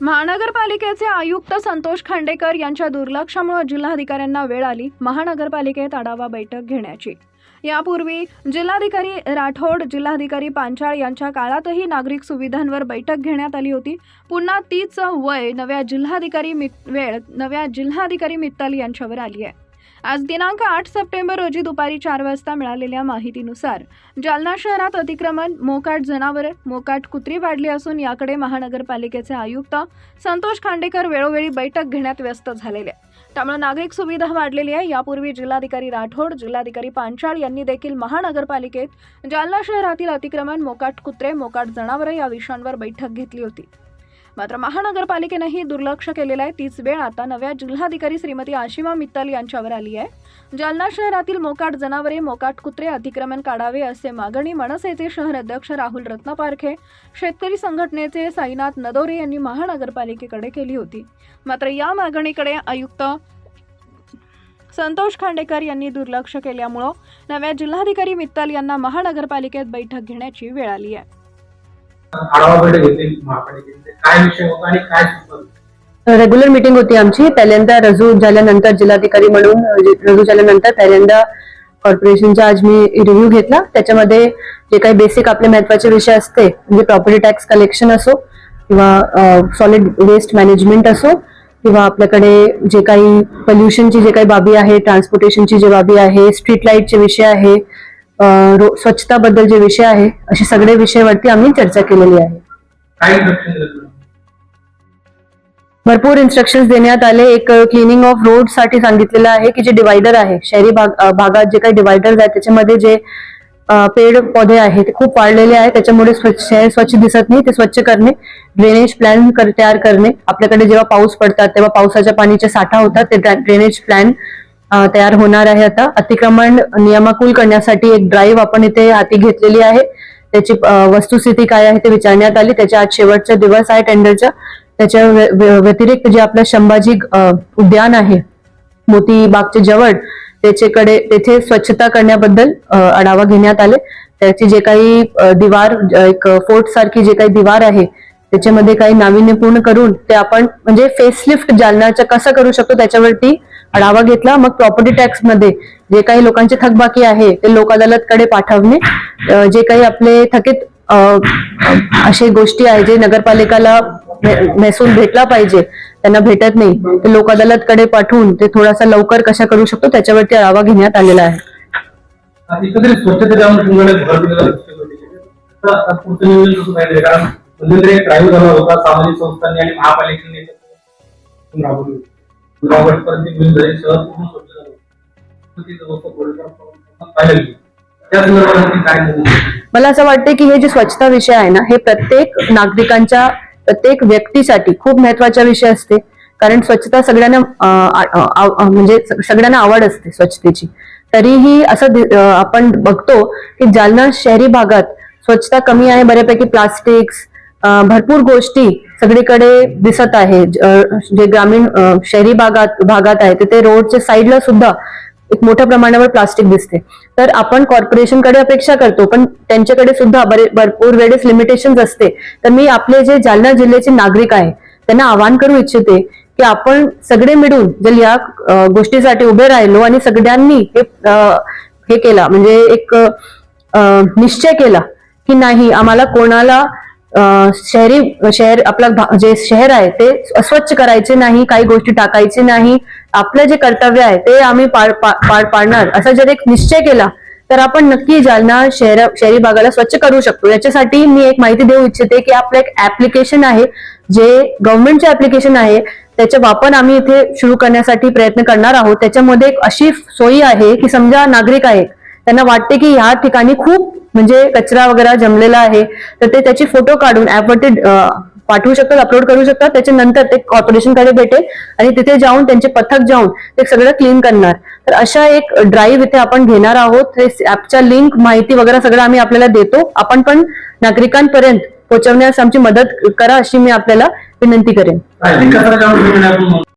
महानगरपालिकेचे आयुक्त संतोष खांडेकर यांच्या दुर्लक्षामुळे जिल्हाधिकाऱ्यांना वेळ आली. महानगरपालिकेत आढावा बैठक घेण्याची. यापूर्वी जिल्हाधिकारी राठोड जिल्हाधिकारी पांचाळ यांच्या काळातही नागरिक सुविधांवर बैठक घेण्यात आली होती. पुन्हा तीच वय नव्या जिल्हाधिकारी मि वेळ नव्या जिल्हाधिकारी मित्तल यांच्यावर आली आहे. आज दिनांक आठ सप्टेंबर रोजी दुपारी चार वाजता मिळालेल्या माहितीनुसार जालना शहरात अतिक्रमण मोकाट जनावरे मोकाट कुत्री वाढली असून याकडे महानगरपालिकेचे आयुक्त संतोष खांडेकर वेळोवेळी बैठक घेण्यात व्यस्त झालेले आहे. त्यामुळे नागरिक सुविधा वाढलेली आहे यापूर्वी जिल्हाधिकारी राठोड जिल्हाधिकारी पांचाळ यांनी देखील महानगरपालिकेत जालना शहरातील अतिक्रमण मोकाट कुत्रे मोकाट जनावरे या विषयांवर बैठक घेतली होती मात्र महानगरपालिकेनंही दुर्लक्ष केलेलं आहे. तीच वेळ आता नव्या जिल्हाधिकारी श्रीमती आशिमा मित्तल यांच्यावर आली आहे. जालना शहरातील मोकाट जनावरे मोकाट कुत्रे अतिक्रमण काढावे असे मागणी मनसेचे शहर अध्यक्ष राहुल रत्नपारखे शेतकरी संघटनेचे साईनाथ नदोरे यांनी महानगरपालिकेकडे केली होती. मात्र या मागणीकडे आयुक्त संतोष खांडेकर यांनी दुर्लक्ष केल्यामुळं नव्या जिल्हाधिकारी मित्तल यांना महानगरपालिकेत बैठक घेण्याची वेळ आली आहे. आढावा बैठक घेतली महापालिकेचे काय विषय होता आणि काय सुचवलं रेग्युलर मीटिंग होती आमची. पहिल्यांदा रजू झाल्यानंतर जिल्हाधिकारी म्हणून म्हणजे रजू झाल्यानंतर पहिल्यांदा कॉर्पोरेशनचा आज मी रिव्ह्यू घेतला. त्याच्यामध्ये जे काही बेसिक आपले महत्त्वाचे विषय असते म्हणजे प्रॉपर्टी टॅक्स कलेक्शन असो किंवा सॉलिड वेस्ट मॅनेजमेंट असो किंवा आपल्याकडे जे काही पल्युशनची जे काही बाबी आहे ट्रान्सपोर्टेशनची जी बाबी आहे स्ट्रीट लाईटचे विषय आहे स्वच्छताबद्दल जे विषय आहे असे सगळे विषयावरती आम्ही चर्चा केलेली आहे? भरपूर इन्स्ट्रक्शन देण्यात आले. एक क्लिनिंग ऑफ रोडसाठी सांगितलेलं आहे की जे डिवायडर आहे शहरी भाग भागात जे काही डिवायडर आहेत त्याच्यामध्ये जे पेड पौधे आहेत ते खूप वाढलेले आहेत. त्याच्यामुळे स्वच्छ शहर स्वच्छ दिसत नाही. ते स्वच्छ करणे ड्रेनेज प्लॅन तयार करणे. आपल्याकडे जेव्हा पाऊस पडतात तेव्हा पावसाच्या पाणीचे साठा होतात. ते ड्रेनेज प्लॅन तयार होणार आहे आता. अतिक्रमण नियमाकुल करण्यासाठी एक ड्राईव्ह आपण इथे हाती घेतलेली आहे. त्याची वस्तुस्थिती काय आहे ते विचारण्यात आली. त्याच्या आज शेवटचा दिवस आहे टेंडरचा त्याच्या व्यतिरिक्त जे आपलं संभाजी उद्यान आहे मोती बागचे जवळ त्याच्याकडे तेथे स्वच्छता करण्याबद्दल आढावा घेण्यात आले. त्याची जे काही दिवार एक फोर्ट सारखी जे काही दिवार आहे त्याच्यामध्ये काही नाविन्यपूर्ण करून ते आपण म्हणजे फेसलिफ्ट जालनाचं कसं करू शकतो त्याच्यावरती आढावा घेतला. मग प्रॉपर्टी टॅक्समध्ये जे काही लोकांचे थकबाकी आहे ते लोक अदालतकडे पाठवणे. जे काही आपले थकीत असे गोष्टी आहे जे नगरपालिकाला महसूल भेटला पाहिजे त्यांना भेटत नाही ते लोक अदालतकडे पाठवून ते थोडासा लवकर कशा करू शकतो त्याच्यावरती आढावा घेण्यात आलेला आहे. कारण एक ड्राईव्ह झाला होता सामाजिक संस्थांनी आणि महापालिकेने एकत्र घेऊन जाईल शहर पूर्ण स्वच्छ झालं तिथं लोकं पाहायला गेली त्या संदर्भात काय मला असं वाटतं की हे जे स्वच्छता विषय आहे ना हे प्रत्येक नागरिकांच्या प्रत्येक व्यक्तीसाठी खूप महत्त्वाचा विषय असते. कारण स्वच्छता सगळ्यांना म्हणजे सगळ्यांना आवड असते स्वच्छतेची. तरीही असं आपण बघतो की जालना शहरी भागात स्वच्छता कमी आहे बऱ्यापैकी प्लास्टिक्स भरपूर गोष्टी सगळीकडे दिसत आहे. जे ग्रामीण शहरी भागात भागात आहे तिथे रोडच्या साईडला सुद्धा एक मोठ्या प्रमाणावर प्लास्टिक दिसते. तर आपण कॉर्पोरेशनकडे अपेक्षा करतो पण त्यांच्याकडे सुद्धा बरे भरपूर वेळेस लिमिटेशन असते. तर मी आपले जे जालना जिल्ह्याचे नागरिक आहे त्यांना आवाहन करू इच्छिते की आपण सगळे मिळून जर या गोष्टीसाठी उभे राहिलो आणि सगळ्यांनी हे हे केला म्हणजे एक निश्चय केला की नाही आम्हाला कोणाला शहरी शहर आपलं भा- जे शहर आहे ते अस्वच्छ करायचे नाही काही गोष्टी टाकायचे नाही. आपलं जे कर्तव्य आहे ते आम्ही पार पा- पार पाडणार. असा जर एक निश्चय केला तर आपण नक्की जालना शहर शहरी भागाला स्वच्छ करू शकतो. याच्यासाठी मी एक माहिती देऊ इच्छिते की आपलं एक ऍप्लिकेशन आहे जे गव्हर्नमेंटचे ऍप्लिकेशन आहे त्याचा वापर आम्ही इथे सुरू करण्यासाठी प्रयत्न करणार आहोत. त्याच्यामध्ये एक अशी सोयी आहे की समजा नागरिक आहे त्यांना वाटते की ह्या ठिकाणी खूप म्हणजे कचरा वगैरे जमलेला आहे तर ते त्याची फोटो काढून ऍपवरती पाठवू शकतात अपलोड करू शकतात. त्याच्यानंतर ते कॉर्पोरेशनकडे भेटेल आणि तिथे जाऊन त्यांचे पथक जाऊन ते सगळं क्लीन करणार. तर अशा एक ड्राईव्ह इथे आपण घेणार आहोत. ऍपच्या लिंक माहिती वगैरे सगळं आम्ही आपल्याला देतो. आपण पण नागरिकांपर्यंत पोहोचवण्यास आमची मदत करा अशी मी आपल्याला विनंती करेन.